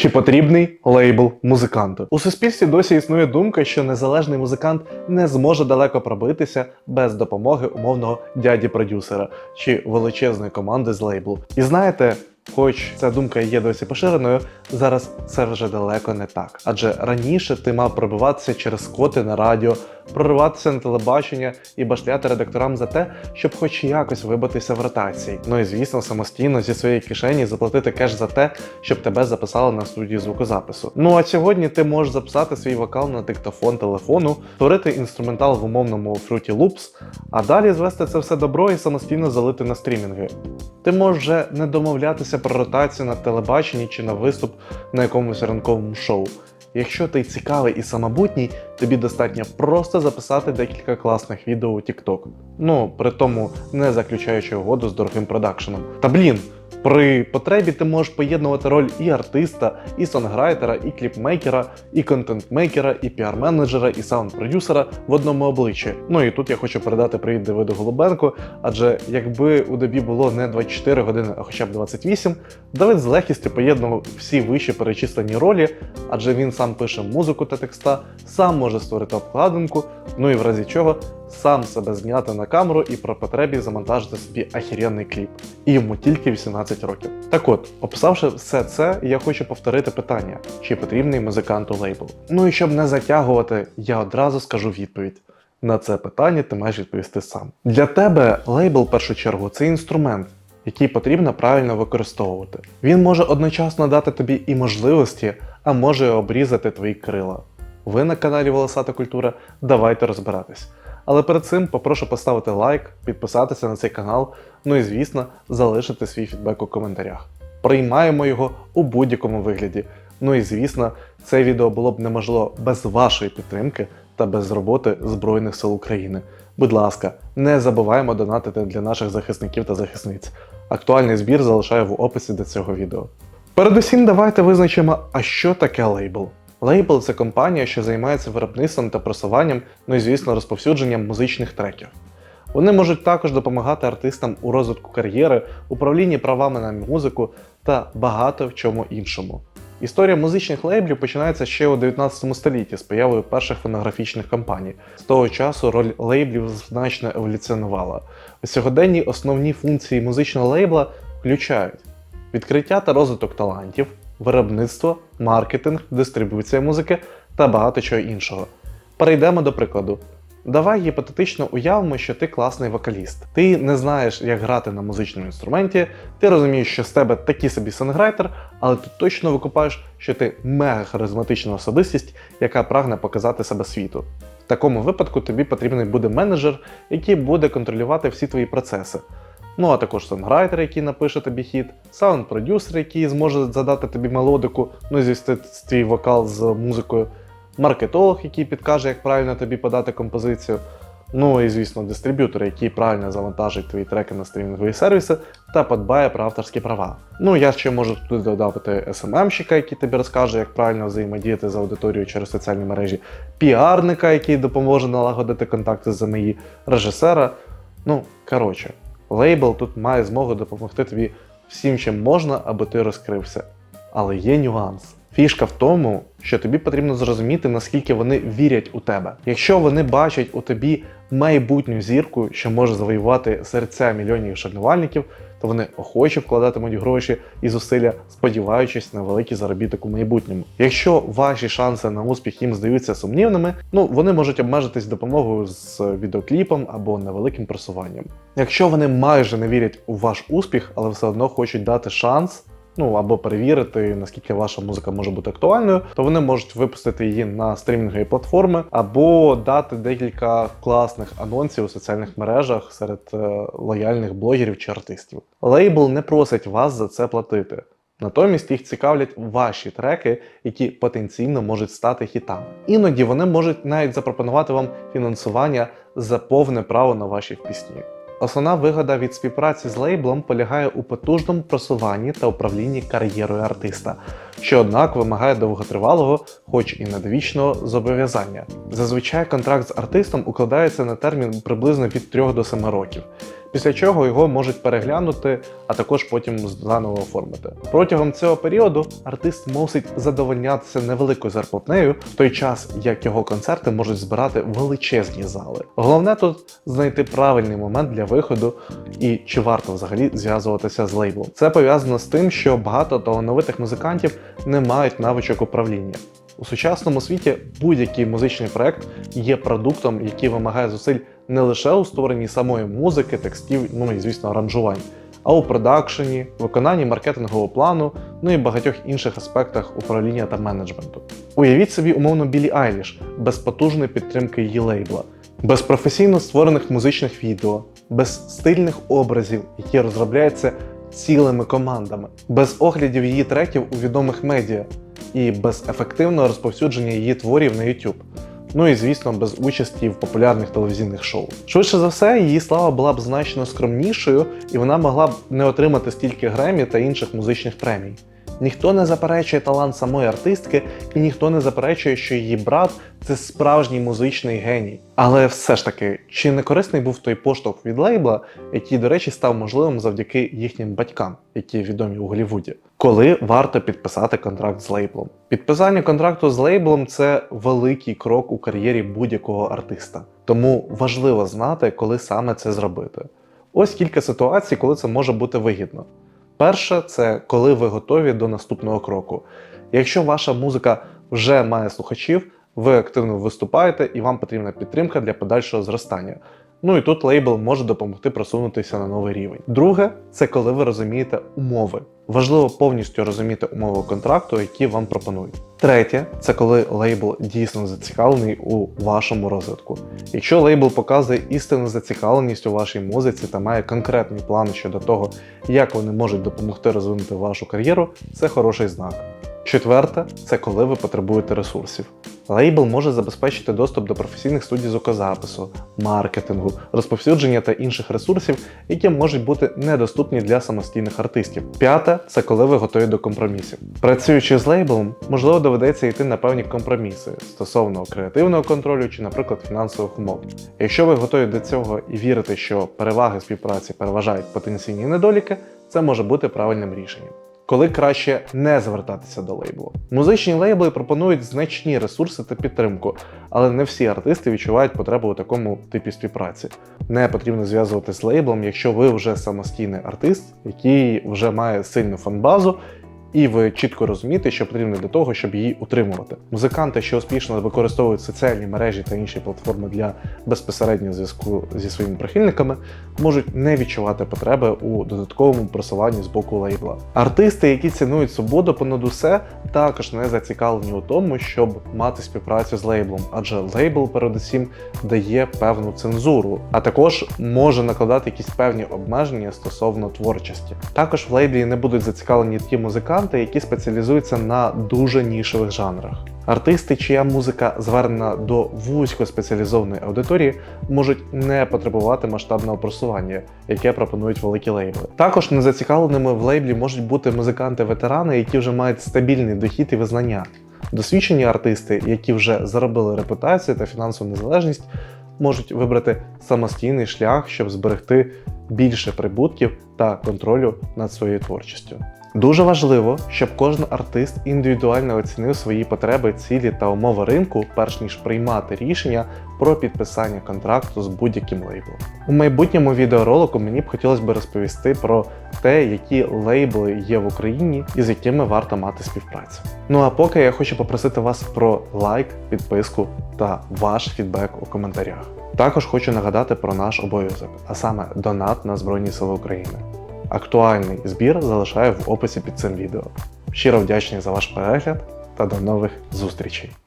Чи потрібний лейбл музиканту? У суспільстві досі існує думка, що незалежний музикант не зможе далеко пробитися без допомоги умовного дяді-продюсера чи величезної команди з лейблу. І знаєте, хоч ця думка є досі поширеною, зараз це вже далеко не так. Адже раніше ти мав пробиватися через скоти на радіо, прориватися на телебачення і башляти редакторам за те, щоб хоч якось вибитися в ротації. Ну і звісно, самостійно зі своєї кишені заплатити кеш за те, щоб тебе записали на студії звукозапису. Ну а сьогодні ти можеш записати свій вокал на диктофон телефону, створити інструментал в умовному Fruity Loops, а далі звести це все добро і самостійно залити на стрімінги. Ти можеш вже не домовлятися про ротацію на телебаченні чи на виступ на якомусь ранковому шоу. Якщо ти цікавий і самобутній, тобі достатньо просто записати декілька класних відео у TikTok. Ну, при тому не заключаючи угоду з дорогим продакшеном. Та блін, при потребі ти можеш поєднувати роль і артиста, і сонграйтера, і кліпмейкера, і контентмейкера, і піар-менеджера, і саунд-продюсера в одному обличчі. Ну і тут я хочу передати привіт Давиду Голубенку, адже якби у Дебі було не 24 години, а хоча б 28, Давид з легкістю поєднував всі вище перечислені ролі, адже він сам пише музику та текста, сам може створити обкладинку, ну і в разі чого сам себе зняти на камеру і про потребі замонтажити собі ахіренний кліп. І йому тільки 18 років. Так от, описавши все це, я хочу повторити питання: чи потрібний музиканту лейбл? Ну і щоб не затягувати, я одразу скажу відповідь. На це питання ти маєш відповісти сам. Для тебе лейбл, в першу чергу, це інструмент, який потрібно правильно використовувати. Він може одночасно дати тобі і можливості, а може обрізати твої крила. Ви на каналі Волосата Культура, давайте розбиратись. Але перед цим попрошу поставити лайк, підписатися на цей канал, ну і звісно, залишити свій фідбек у коментарях. Приймаємо його у будь-якому вигляді. Ну і звісно, це відео було б неможливо без вашої підтримки та без роботи Збройних сил України. Будь ласка, не забуваємо донатити для наших захисників та захисниць. Актуальний збір залишаю в описі до цього відео. Передусім, давайте визначимо, а що таке лейбл. Лейбл це компанія, що займається виробництвом та просуванням, ну і звісно, розповсюдженням музичних треків. Вони можуть також допомагати артистам у розвитку кар'єри, управлінні правами на музику та багато в чому іншому. Історія музичних лейблів починається ще у 19 столітті з появою перших фонографічних компаній. З того часу роль лейблів значно еволюціонувала. Сьогоденні основні функції музичного лейбла включають відкриття та розвиток талантів, виробництво, маркетинг, дистрибуція музики та багато чого іншого. Перейдемо до прикладу. Давай гіпотетично уявимо, що ти класний вокаліст. Ти не знаєш, як грати на музичному інструменті, ти розумієш, що з тебе такий собі сонграйтер, але ти точно викупаєш, що ти мега харизматична особистість, яка прагне показати себе світу. В такому випадку тобі потрібний буде менеджер, який буде контролювати всі твої процеси. Ну а також сонграйтер, який напише тобі хіт, саунд-продюсер, який зможе задати тобі мелодику, ну звісти твій вокал з музикою, маркетолог, який підкаже, як правильно тобі подати композицію. Ну і звісно, дистриб'ютор, який правильно завантажить твої треки на стрімінгові сервіси та подбає про авторські права. Ну я ще можу туди додати SMM-щика, який тобі розкаже, як правильно взаємодіяти з аудиторією через соціальні мережі, піарника, який допоможе налагодити контакти з ЗМІ, режисера. Ну, коротше, лейбл тут має змогу допомогти тобі всім, чим можна, аби ти розкрився. Але є нюанс. Фішка в тому, що тобі потрібно зрозуміти, наскільки вони вірять у тебе. Якщо вони бачать у тобі майбутню зірку, що може завоювати серця мільйонів шанувальників, то вони охоче вкладатимуть гроші і зусилля, сподіваючись на великий заробіток у майбутньому. Якщо ваші шанси на успіх їм здаються сумнівними, ну вони можуть обмежитись допомогою з відеокліпом або невеликим просуванням. Якщо вони майже не вірять у ваш успіх, але все одно хочуть дати шанс. Ну або перевірити, наскільки ваша музика може бути актуальною, то вони можуть випустити її на стрімінгові платформи, або дати декілька класних анонсів у соціальних мережах серед е, лояльних блогерів чи артистів. Лейбл не просить вас за це платити. Натомість їх цікавлять ваші треки, які потенційно можуть стати хітами. Іноді вони можуть навіть запропонувати вам фінансування за повне право на ваші пісні. Основна вигода від співпраці з лейблом полягає у потужному просуванні та управлінні кар'єрою артиста. Що однак вимагає довготривалого, хоч і недовічного зобов'язання. Зазвичай контракт з артистом укладається на термін приблизно від 3 до 7 років. Після чого його можуть переглянути, а також потім заново оформити. Протягом цього періоду артист мусить задовольнятися невеликою зарплатнею, в той час як його концерти можуть збирати величезні зали. Головне тут знайти правильний момент для виходу і чи варто взагалі зв'язуватися з лейблом. Це пов'язано з тим, що багато талановитих музикантів не мають навичок управління. У сучасному світі будь-який музичний проект є продуктом, який вимагає зусиль не лише у створенні самої музики, текстів, ну і звісно, аранжувань, а у продакшені, виконанні маркетингового плану, ну і багатьох інших аспектах управління та менеджменту. Уявіть собі умовно Білі Айліш без потужної підтримки її лейбла, без професійно створених музичних відео, без стильних образів, які розробляються цілими командами, без оглядів її треків у відомих медіа і без ефективного розповсюдження її творів на YouTube. Ну і звісно, без участі в популярних телевізійних шоу. Швидше за все, її слава була б значно скромнішою, і вона могла б не отримати стільки Гремі та інших музичних премій. Ніхто не заперечує талант самої артистки, і ніхто не заперечує, що її брат це справжній музичний геній. Але все ж таки, чи не корисний був той поштовх від лейбла, який, до речі, став можливим завдяки їхнім батькам, які відомі у Голлівуді? Коли варто підписати контракт з лейблом? Підписання контракту з лейблом це великий крок у кар'єрі будь-якого артиста. Тому важливо знати, коли саме це зробити. Ось кілька ситуацій, коли це може бути вигідно. Перше, це коли ви готові до наступного кроку. Якщо ваша музика вже має слухачів, ви активно виступаєте і вам потрібна підтримка для подальшого зростання. Ну і тут лейбл може допомогти просунутися на новий рівень. Друге, це коли ви розумієте умови. Важливо повністю розуміти умови контракту, які вам пропонують. Третє, це коли лейбл дійсно зацікавлений у вашому розвитку. Якщо лейбл показує істинну зацікавленість у вашій музиці та має конкретні плани щодо того, як вони можуть допомогти розвинути вашу кар'єру, це хороший знак. Четверте, це коли ви потребуєте ресурсів. Лейбл може забезпечити доступ до професійних студій звукозапису, маркетингу, розповсюдження та інших ресурсів, які можуть бути недоступні для самостійних артистів. П'яте це коли ви готові до компромісів. Працюючи з лейблом, можливо доведеться йти на певні компроміси стосовно креативного контролю чи, наприклад, фінансових умов. Якщо ви готові до цього і вірите, що переваги співпраці переважають потенційні недоліки, це може бути правильним рішенням коли краще не звертатися до лейблу. Музичні лейбли пропонують значні ресурси та підтримку, але не всі артисти відчувають потребу у такому типі співпраці. Не потрібно зв'язуватися з лейблом, якщо ви вже самостійний артист, який вже має сильну фанбазу. І ви чітко розумієте, що потрібно для того, щоб її утримувати. Музиканти, що успішно використовують соціальні мережі та інші платформи для безпосереднього зв'язку зі своїми прихильниками, можуть не відчувати потреби у додатковому просуванні з боку лейбла. Артисти, які цінують свободу понад усе, також не зацікавлені у тому, щоб мати співпрацю з лейблом, адже лейбл, передусім, дає певну цензуру, а також може накладати якісь певні обмеження стосовно творчості. Також в лейблі не будуть зацікавлені ті музиканти, які спеціалізуються на дуже нішевих жанрах. Артисти, чия музика звернена до вузькоспеціалізованої аудиторії, можуть не потребувати масштабного просування, яке пропонують великі лейбли. Також незацікавленими в лейблі можуть бути музиканти-ветерани, які вже мають стабільний дохід і визнання. Досвідчені артисти, які вже заробили репутацію та фінансову незалежність, можуть вибрати самостійний шлях, щоб зберегти більше прибутків та контролю над своєю творчістю. Дуже важливо, щоб кожен артист індивідуально оцінив свої потреби, цілі та умови ринку, перш ніж приймати рішення про підписання контракту з будь-яким лейблом. У майбутньому відеоролику мені б хотілося б розповісти про те, які лейбли є в Україні і з якими варто мати співпрацю. Ну а поки я хочу попросити вас про лайк, підписку та ваш фідбек у коментарях. Також хочу нагадати про наш обов'язок, а саме донат на Збройні Сили України. Актуальний збір залишаю в описі під цим відео. Щиро вдячний за ваш перегляд та до нових зустрічей!